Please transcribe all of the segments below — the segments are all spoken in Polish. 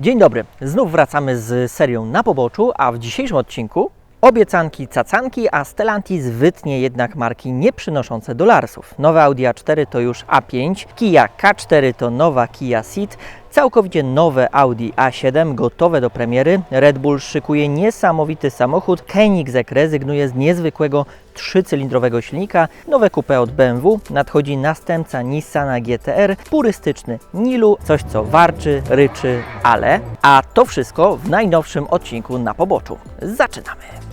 Dzień dobry, znów wracamy z serią na poboczu, a w dzisiejszym odcinku obiecanki cacanki, a Stellantis wytnie jednak marki nie przynoszące dolarsów. Nowe Audi A4 to już A5, Kia K4 to nowa Kia Ceed, całkowicie nowe Audi A7 gotowe do premiery, Red Bull szykuje niesamowity samochód, Koenigsegg rezygnuje z niezwykłego trzycylindrowego silnika, nowe coupe od BMW, nadchodzi następca Nissana GTR, purystyczny Nilu, coś co warczy, ryczy, ale... A to wszystko w najnowszym odcinku na poboczu. Zaczynamy!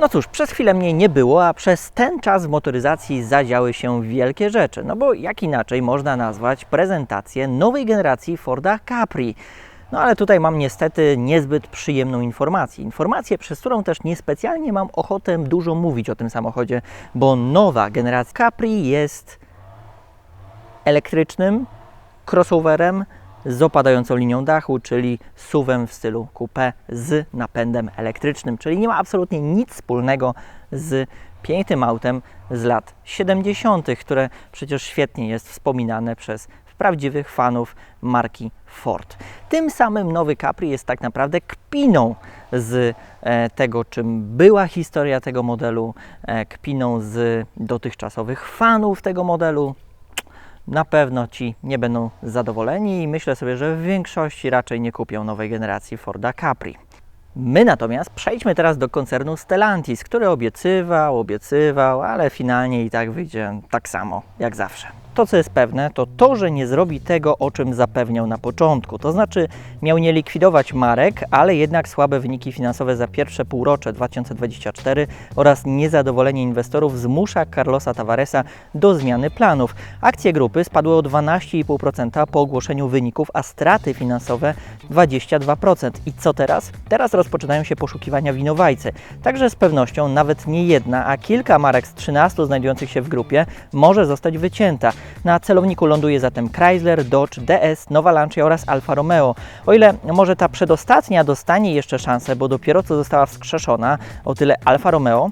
No cóż, przez chwilę mnie nie było, a przez ten czas w motoryzacji zadziały się wielkie rzeczy. No bo jak inaczej można nazwać prezentację nowej generacji Forda Capri? No ale tutaj mam niestety niezbyt przyjemną informację. Informację, przez którą też niespecjalnie mam ochotę dużo mówić o tym samochodzie, bo nowa generacja Capri jest elektrycznym crossoverem z opadającą linią dachu, czyli suwem w stylu coupé z napędem elektrycznym, czyli nie ma absolutnie nic wspólnego z pięknym autem z lat 70., które przecież świetnie jest wspominane przez prawdziwych fanów marki Ford. Tym samym nowy Capri jest tak naprawdę kpiną z e, tego, czym była historia tego modelu, e, kpiną z dotychczasowych fanów tego modelu, na pewno ci nie będą zadowoleni i myślę sobie, że w większości raczej nie kupią nowej generacji Forda Capri. My natomiast przejdźmy teraz do koncernu Stellantis, który obiecywał, obiecywał, ale finalnie i tak wyjdzie tak samo jak zawsze. To, co jest pewne, to to, że nie zrobi tego, o czym zapewniał na początku. To znaczy, miał nie likwidować marek, ale jednak słabe wyniki finansowe za pierwsze półrocze 2024 oraz niezadowolenie inwestorów zmusza Carlosa Tavaresa do zmiany planów. Akcje grupy spadły o 12,5% po ogłoszeniu wyników, a straty finansowe 22%. I co teraz? Teraz rozpoczynają się poszukiwania winowajcy. Także z pewnością nawet nie jedna, a kilka marek z 13 znajdujących się w grupie może zostać wycięta. Na celowniku ląduje zatem Chrysler, Dodge, DS, Nowa Lancia oraz Alfa Romeo. O ile może ta przedostatnia dostanie jeszcze szansę, bo dopiero co została wskrzeszona, o tyle Alfa Romeo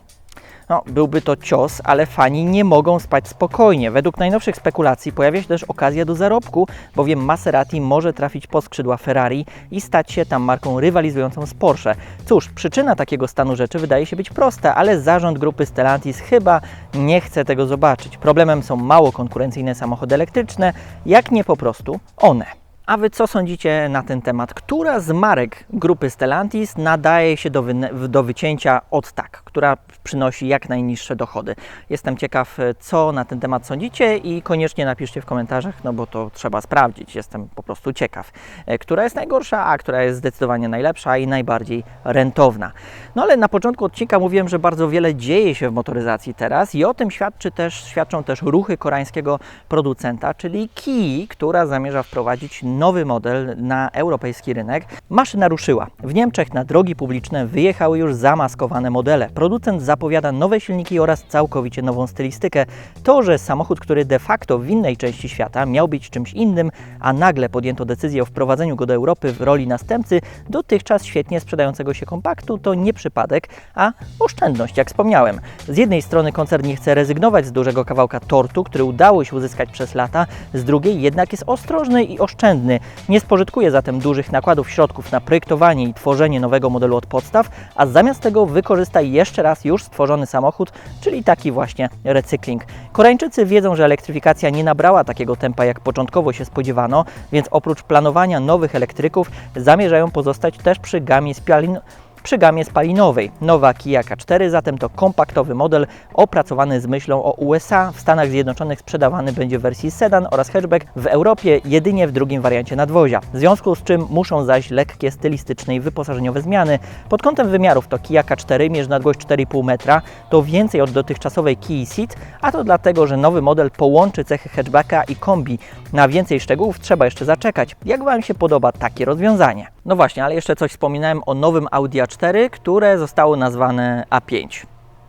no, byłby to cios, ale fani nie mogą spać spokojnie. Według najnowszych spekulacji pojawia się też okazja do zarobku, bowiem Maserati może trafić po skrzydła Ferrari i stać się tam marką rywalizującą z Porsche. Cóż, przyczyna takiego stanu rzeczy wydaje się być prosta, ale zarząd grupy Stellantis chyba nie chce tego zobaczyć. Problemem są mało konkurencyjne samochody elektryczne, jak nie po prostu one. A Wy co sądzicie na ten temat? Która z marek grupy Stellantis nadaje się do, do wycięcia od tak, która przynosi jak najniższe dochody? Jestem ciekaw, co na ten temat sądzicie i koniecznie napiszcie w komentarzach, no bo to trzeba sprawdzić. Jestem po prostu ciekaw, e, która jest najgorsza, a która jest zdecydowanie najlepsza i najbardziej rentowna. No ale na początku odcinka mówiłem, że bardzo wiele dzieje się w motoryzacji teraz i o tym świadczy też, świadczą też ruchy koreańskiego producenta, czyli Kii, która zamierza wprowadzić nowy model na europejski rynek. Maszyna ruszyła. W Niemczech na drogi publiczne wyjechały już zamaskowane modele. Producent zapowiada nowe silniki oraz całkowicie nową stylistykę. To, że samochód, który de facto w innej części świata miał być czymś innym, a nagle podjęto decyzję o wprowadzeniu go do Europy w roli następcy dotychczas świetnie sprzedającego się kompaktu, to nie przypadek, a oszczędność, jak wspomniałem. Z jednej strony koncern nie chce rezygnować z dużego kawałka tortu, który udało się uzyskać przez lata, z drugiej jednak jest ostrożny i oszczędny nie spożytkuje zatem dużych nakładów środków na projektowanie i tworzenie nowego modelu od podstaw, a zamiast tego wykorzysta jeszcze raz już stworzony samochód, czyli taki właśnie recykling. Koreańczycy wiedzą, że elektryfikacja nie nabrała takiego tempa, jak początkowo się spodziewano, więc oprócz planowania nowych elektryków zamierzają pozostać też przy gamie spalin przy gamie spalinowej. Nowa Kia K4 zatem to kompaktowy model opracowany z myślą o USA. W Stanach Zjednoczonych sprzedawany będzie w wersji sedan oraz hatchback, w Europie jedynie w drugim wariancie nadwozia. W związku z czym muszą zaś lekkie stylistyczne i wyposażeniowe zmiany. Pod kątem wymiarów to Kia K4 mierzy nadgłość 4,5 metra, to więcej od dotychczasowej Kia Ceed, a to dlatego, że nowy model połączy cechy hatchbacka i kombi. Na więcej szczegółów trzeba jeszcze zaczekać. Jak Wam się podoba takie rozwiązanie? No właśnie, ale jeszcze coś wspominałem o nowym Audi A4, które zostało nazwane A5.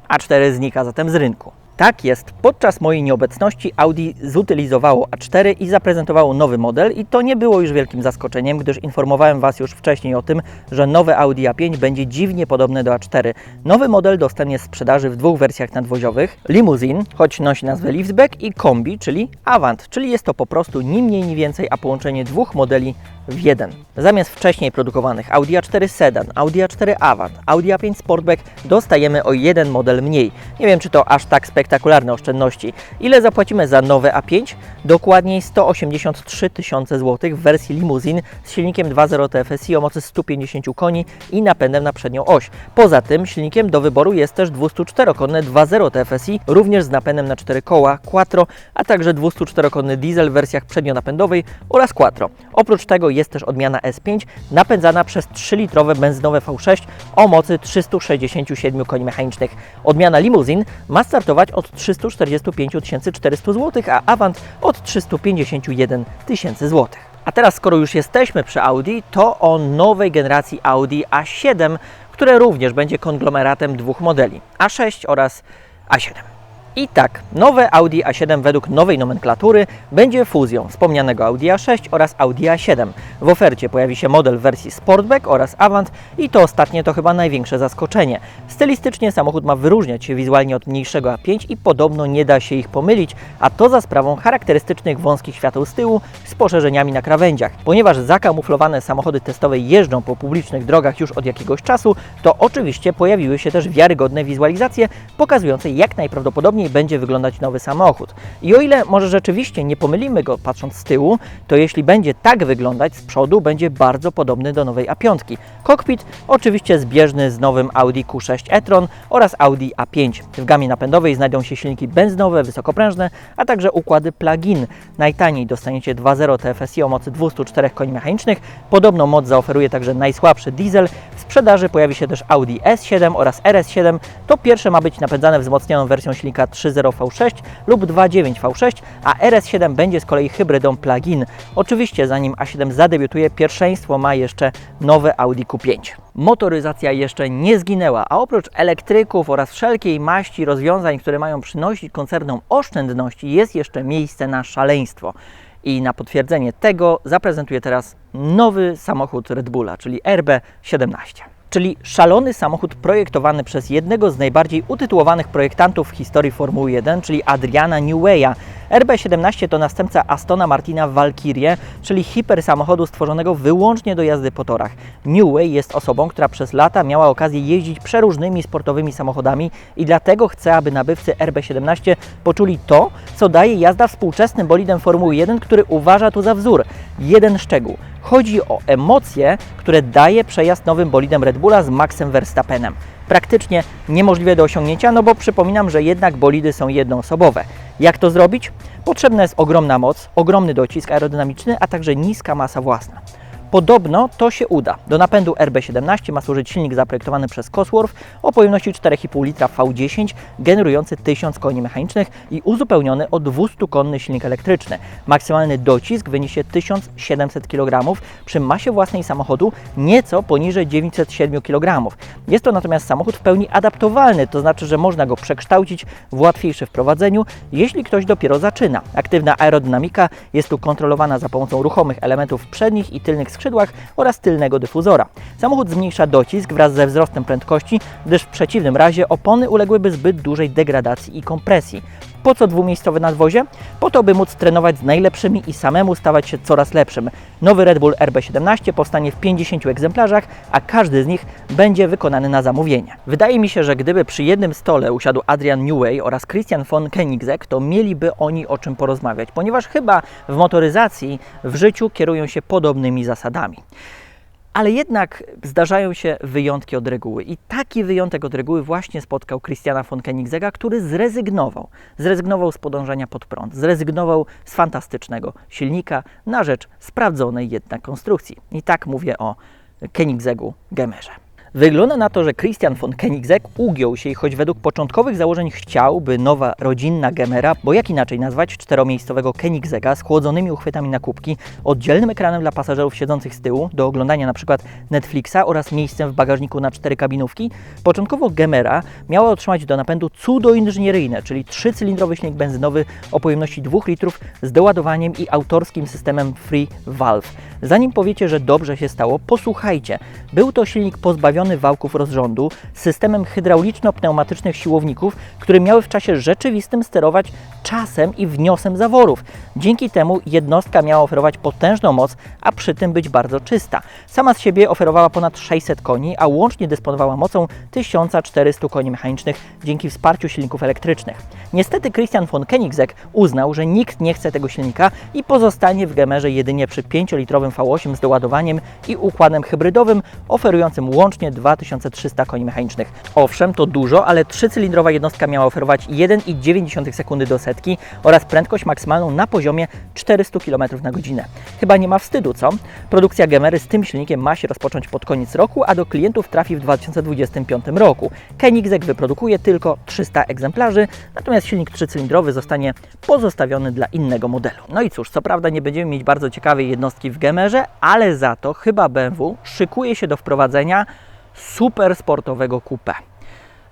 A4 znika zatem z rynku. Tak jest, podczas mojej nieobecności Audi zutylizowało A4 i zaprezentowało nowy model i to nie było już wielkim zaskoczeniem, gdyż informowałem Was już wcześniej o tym, że nowe Audi A5 będzie dziwnie podobne do A4. Nowy model dostępny w sprzedaży w dwóch wersjach nadwoziowych, limuzin, choć nosi nazwę liftback i kombi, czyli Avant, czyli jest to po prostu ni mniej ni więcej, a połączenie dwóch modeli w jeden. Zamiast wcześniej produkowanych Audi A4 Sedan, Audi A4 Avant, Audi A5 Sportback dostajemy o jeden model mniej. Nie wiem, czy to aż tak spektakularne oszczędności. Ile zapłacimy za nowe A5? Dokładniej 183 tysiące złotych w wersji limuzin z silnikiem 2.0 TFSI o mocy 150 koni i napędem na przednią oś. Poza tym silnikiem do wyboru jest też 204-konny 2.0 TFSI, również z napędem na 4 koła Quattro, a także 204-konny diesel w wersjach przednionapędowej oraz Quattro. Oprócz tego jest też odmiana S5 napędzana przez 3-litrowe benzynowe V6 o mocy 367 koni mechanicznych. Odmiana limuzin ma startować od 345 400 zł, a Avant od 351 tysięcy złotych. A teraz, skoro już jesteśmy przy Audi, to o nowej generacji Audi A7, które również będzie konglomeratem dwóch modeli A6 oraz A7. I tak, nowe Audi A7 według nowej nomenklatury będzie fuzją wspomnianego Audi A6 oraz Audi A7. W ofercie pojawi się model w wersji Sportback oraz Avant i to ostatnie to chyba największe zaskoczenie. Stylistycznie samochód ma wyróżniać się wizualnie od mniejszego A5 i podobno nie da się ich pomylić, a to za sprawą charakterystycznych wąskich świateł z tyłu z poszerzeniami na krawędziach. Ponieważ zakamuflowane samochody testowe jeżdżą po publicznych drogach już od jakiegoś czasu, to oczywiście pojawiły się też wiarygodne wizualizacje pokazujące jak najprawdopodobniej będzie wyglądać nowy samochód. I o ile może rzeczywiście nie pomylimy go patrząc z tyłu, to jeśli będzie tak wyglądać z przodu, będzie bardzo podobny do nowej A5. Kokpit oczywiście zbieżny z nowym Audi Q6 e-tron oraz Audi A5. W gamie napędowej znajdą się silniki benzynowe, wysokoprężne, a także układy plug-in. Najtaniej dostaniecie 2.0 TFSI o mocy 204 koni mechanicznych. Podobną moc zaoferuje także najsłabszy diesel. W sprzedaży pojawi się też Audi S7 oraz RS7. To pierwsze ma być napędzane wzmocnioną wersją silnika 3.0 V6 lub 2.9 V6, a RS7 będzie z kolei hybrydą plug-in. Oczywiście zanim A7 zadebiutuje, pierwszeństwo ma jeszcze nowe Audi Q5. Motoryzacja jeszcze nie zginęła, a oprócz elektryków oraz wszelkiej maści rozwiązań, które mają przynosić koncernom oszczędności, jest jeszcze miejsce na szaleństwo. I na potwierdzenie tego zaprezentuję teraz nowy samochód Red Bulla, czyli RB17 czyli szalony samochód projektowany przez jednego z najbardziej utytułowanych projektantów w historii Formuły 1, czyli Adriana Neweya. RB17 to następca Astona Martina Valkyrie, czyli hipersamochodu stworzonego wyłącznie do jazdy po torach. Newey jest osobą, która przez lata miała okazję jeździć przeróżnymi sportowymi samochodami i dlatego chce, aby nabywcy RB17 poczuli to, co daje jazda współczesnym bolidem Formuły 1, który uważa tu za wzór. Jeden szczegół. Chodzi o emocje, które daje przejazd nowym bolidem Red Bulla z Maxem Verstappenem. Praktycznie niemożliwe do osiągnięcia, no bo przypominam, że jednak bolidy są jednoosobowe. Jak to zrobić? Potrzebna jest ogromna moc, ogromny docisk aerodynamiczny, a także niska masa własna. Podobno to się uda. Do napędu RB17 ma służyć silnik zaprojektowany przez Cosworth o pojemności 4,5 litra V10 generujący 1000 koni mechanicznych i uzupełniony o 200-konny silnik elektryczny. Maksymalny docisk wyniesie 1700 kg przy masie własnej samochodu nieco poniżej 907 kg. Jest to natomiast samochód w pełni adaptowalny, to znaczy, że można go przekształcić w łatwiejsze w prowadzeniu, jeśli ktoś dopiero zaczyna. Aktywna aerodynamika jest tu kontrolowana za pomocą ruchomych elementów przednich i tylnych skrzydłach oraz tylnego dyfuzora. Samochód zmniejsza docisk wraz ze wzrostem prędkości, gdyż w przeciwnym razie opony uległyby zbyt dużej degradacji i kompresji. Po co dwumiejscowe nadwozie? Po to, by móc trenować z najlepszymi i samemu stawać się coraz lepszym. Nowy Red Bull RB17 powstanie w 50 egzemplarzach, a każdy z nich będzie wykonany na zamówienie. Wydaje mi się, że gdyby przy jednym stole usiadł Adrian Newey oraz Christian von Koenigsegg, to mieliby oni o czym porozmawiać, ponieważ chyba w motoryzacji w życiu kierują się podobnymi zasadami. Ale jednak zdarzają się wyjątki od reguły. I taki wyjątek od reguły właśnie spotkał Christiana von Koenigsegga, który zrezygnował. Zrezygnował z podążania pod prąd, zrezygnował z fantastycznego silnika na rzecz sprawdzonej jednak konstrukcji. I tak mówię o Koenigseggu Gemerze. Wygląda na to, że Christian von Koenigsegg ugiął się i choć według początkowych założeń chciał, by nowa rodzinna Gemera, bo jak inaczej nazwać czteromiejscowego Koenigsegga z chłodzonymi uchwytami na kubki, oddzielnym ekranem dla pasażerów siedzących z tyłu do oglądania np. Netflixa oraz miejscem w bagażniku na cztery kabinówki, początkowo Gemera miała otrzymać do napędu cudo inżynieryjne, czyli trzycylindrowy silnik benzynowy o pojemności 2 litrów z doładowaniem i autorskim systemem Free Valve. Zanim powiecie, że dobrze się stało, posłuchajcie. Był to silnik pozbawiony miliony wałków rozrządu, systemem hydrauliczno-pneumatycznych siłowników, które miały w czasie rzeczywistym sterować czasem i wniosem zaworów. Dzięki temu jednostka miała oferować potężną moc, a przy tym być bardzo czysta. Sama z siebie oferowała ponad 600 koni, a łącznie dysponowała mocą 1400 koni mechanicznych dzięki wsparciu silników elektrycznych. Niestety Christian von Koenigsegg uznał, że nikt nie chce tego silnika i pozostanie w Gemerze jedynie przy 5-litrowym V8 z doładowaniem i układem hybrydowym oferującym łącznie 2300 koni mechanicznych. Owszem, to dużo, ale trzycylindrowa jednostka miała oferować 1,9 sekundy do setki oraz prędkość maksymalną na poziomie 400 km na godzinę. Chyba nie ma wstydu, co? Produkcja Gemery z tym silnikiem ma się rozpocząć pod koniec roku, a do klientów trafi w 2025 roku. Koenigsegg wyprodukuje tylko 300 egzemplarzy, natomiast silnik trzycylindrowy zostanie pozostawiony dla innego modelu. No i cóż, co prawda nie będziemy mieć bardzo ciekawej jednostki w Gemerze, ale za to chyba BMW szykuje się do wprowadzenia super sportowego coupe.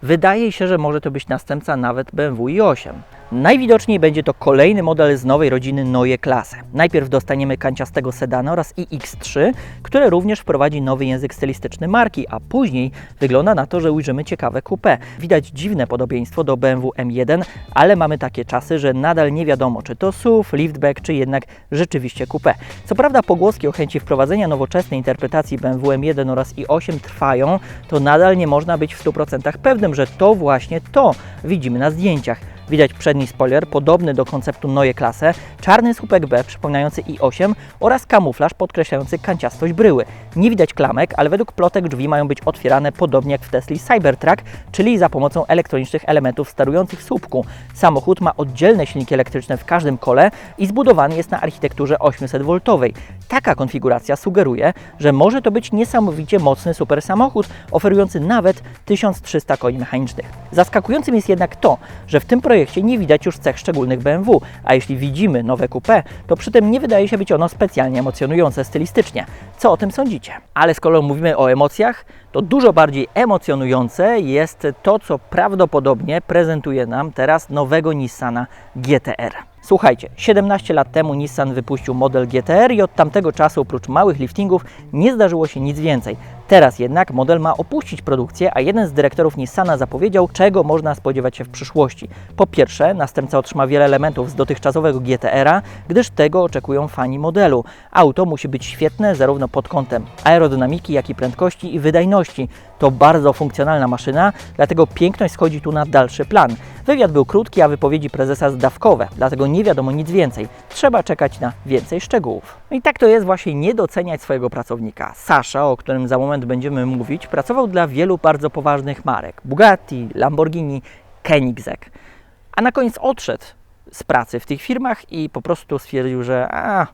Wydaje się, że może to być następca nawet BMW i8. Najwidoczniej będzie to kolejny model z nowej rodziny Neue Klasse. Najpierw dostaniemy kanciastego sedana oraz iX3, które również wprowadzi nowy język stylistyczny marki, a później wygląda na to, że ujrzymy ciekawe coupé. Widać dziwne podobieństwo do BMW M1, ale mamy takie czasy, że nadal nie wiadomo, czy to SUV, liftback, czy jednak rzeczywiście coupé. Co prawda pogłoski o chęci wprowadzenia nowoczesnej interpretacji BMW M1 oraz i8 trwają, to nadal nie można być w 100% pewnym, że to właśnie to widzimy na zdjęciach. Widać przedni spoiler, podobny do konceptu Neue Klasse, czarny słupek B przypominający i8 oraz kamuflaż podkreślający kanciastość bryły. Nie widać klamek, ale według plotek drzwi mają być otwierane podobnie jak w Tesli Cybertruck, czyli za pomocą elektronicznych elementów sterujących słupku. Samochód ma oddzielne silniki elektryczne w każdym kole i zbudowany jest na architekturze 800V. Taka konfiguracja sugeruje, że może to być niesamowicie mocny super samochód, oferujący nawet 1300 koni mechanicznych. Zaskakującym jest jednak to, że w tym projekcie nie widać już cech szczególnych BMW, a jeśli widzimy nowe coupé, to przy tym nie wydaje się być ono specjalnie emocjonujące stylistycznie. Co o tym sądzicie? Ale skoro mówimy o emocjach, to dużo bardziej emocjonujące jest to, co prawdopodobnie prezentuje nam teraz nowego Nissana GTR. Słuchajcie, 17 lat temu Nissan wypuścił model GTR i od tamtego czasu oprócz małych liftingów nie zdarzyło się nic więcej. Teraz jednak model ma opuścić produkcję, a jeden z dyrektorów Nissana zapowiedział, czego można spodziewać się w przyszłości. Po pierwsze, następca otrzyma wiele elementów z dotychczasowego GTR-a, gdyż tego oczekują fani modelu. Auto musi być świetne zarówno pod kątem aerodynamiki, jak i prędkości i wydajności. To bardzo funkcjonalna maszyna, dlatego piękność schodzi tu na dalszy plan. Wywiad był krótki, a wypowiedzi prezesa zdawkowe, dlatego nie wiadomo nic więcej. Trzeba czekać na więcej szczegółów. No I tak to jest właśnie nie doceniać swojego pracownika. Sasza, o którym za moment będziemy mówić, pracował dla wielu bardzo poważnych marek. Bugatti, Lamborghini, Koenigsegg. A na koniec odszedł z pracy w tych firmach i po prostu stwierdził, że a,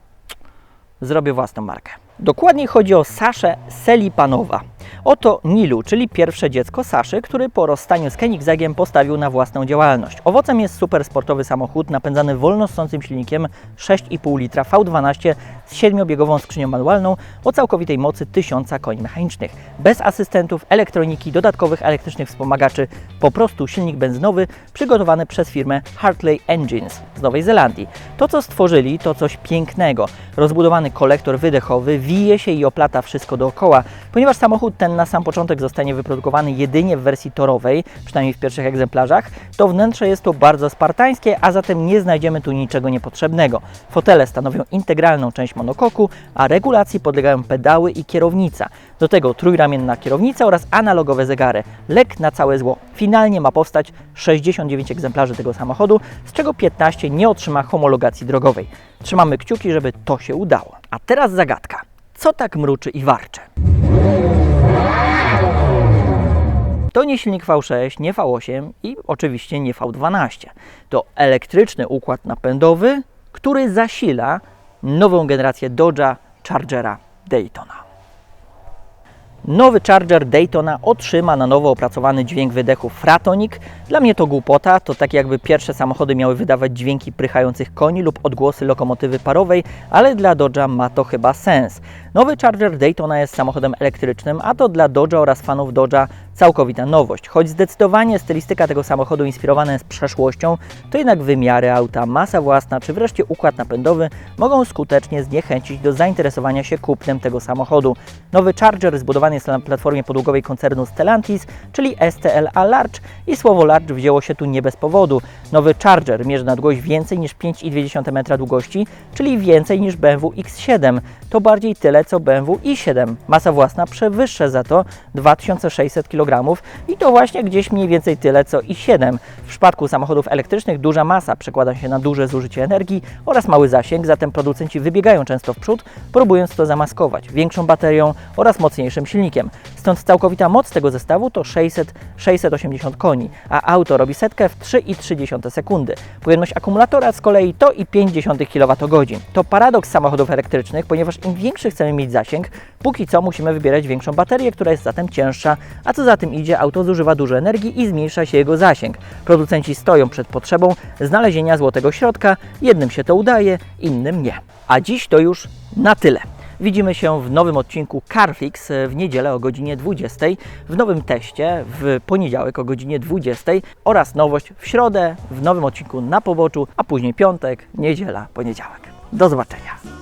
zrobię własną markę. Dokładniej chodzi o Saszę Selipanowa. Oto Nilu, czyli pierwsze dziecko Saszy, który po rozstaniu z Koenigseggiem postawił na własną działalność. Owocem jest super sportowy samochód napędzany wolnossącym silnikiem 6,5 litra V12 z 7-biegową skrzynią manualną o całkowitej mocy 1000 koni mechanicznych. Bez asystentów, elektroniki, dodatkowych elektrycznych wspomagaczy, po prostu silnik benzynowy przygotowany przez firmę Hartley Engines z Nowej Zelandii. To, co stworzyli, to coś pięknego. Rozbudowany kolektor wydechowy wije się i oplata wszystko dookoła, ponieważ samochód ten na sam początek zostanie wyprodukowany jedynie w wersji torowej, przynajmniej w pierwszych egzemplarzach, to wnętrze jest to bardzo spartańskie, a zatem nie znajdziemy tu niczego niepotrzebnego. Fotele stanowią integralną część monokoku, a regulacji podlegają pedały i kierownica. Do tego trójramienna kierownica oraz analogowe zegary. Lek na całe zło. Finalnie ma powstać 69 egzemplarzy tego samochodu, z czego 15 nie otrzyma homologacji drogowej. Trzymamy kciuki, żeby to się udało. A teraz zagadka. Co tak mruczy i warczy? To nie silnik V6, nie V8 i oczywiście nie V12. To elektryczny układ napędowy, który zasila nową generację Dodge'a Chargera Daytona. Nowy Charger Daytona otrzyma na nowo opracowany dźwięk wydechu Fratonic. Dla mnie to głupota, to tak jakby pierwsze samochody miały wydawać dźwięki prychających koni lub odgłosy lokomotywy parowej, ale dla Dodge'a ma to chyba sens. Nowy Charger Daytona jest samochodem elektrycznym, a to dla Dodge'a oraz fanów Dodge'a całkowita nowość. Choć zdecydowanie stylistyka tego samochodu inspirowana jest przeszłością, to jednak wymiary auta, masa własna czy wreszcie układ napędowy mogą skutecznie zniechęcić do zainteresowania się kupnem tego samochodu. Nowy Charger zbudowany jest na platformie podłogowej koncernu Stellantis, czyli STLA Large i słowo Large wzięło się tu nie bez powodu. Nowy Charger mierzy na długość więcej niż 5,2 metra długości, czyli więcej niż BMW X7. To bardziej tyle co BMW i7. Masa własna przewyższa za to 2600 kg i to właśnie gdzieś mniej więcej tyle co i7. W przypadku samochodów elektrycznych duża masa przekłada się na duże zużycie energii oraz mały zasięg, zatem producenci wybiegają często w przód, próbując to zamaskować większą baterią oraz mocniejszym silnikiem. Stąd całkowita moc tego zestawu to 600, 680 koni, a auto robi setkę w 3,3 sekundy. Pojemność akumulatora z kolei to i 0,5 kWh. To paradoks samochodów elektrycznych, ponieważ im większy chcemy mieć zasięg, póki co musimy wybierać większą baterię, która jest zatem cięższa, a co za tym idzie, auto zużywa dużo energii i zmniejsza się jego zasięg. Producenci stoją przed potrzebą znalezienia złotego środka, jednym się to udaje, innym nie. A dziś to już na tyle. Widzimy się w nowym odcinku Carfix w niedzielę o godzinie 20, w nowym teście w poniedziałek o godzinie 20 oraz nowość w środę w nowym odcinku na poboczu, a później piątek, niedziela, poniedziałek. Do zobaczenia.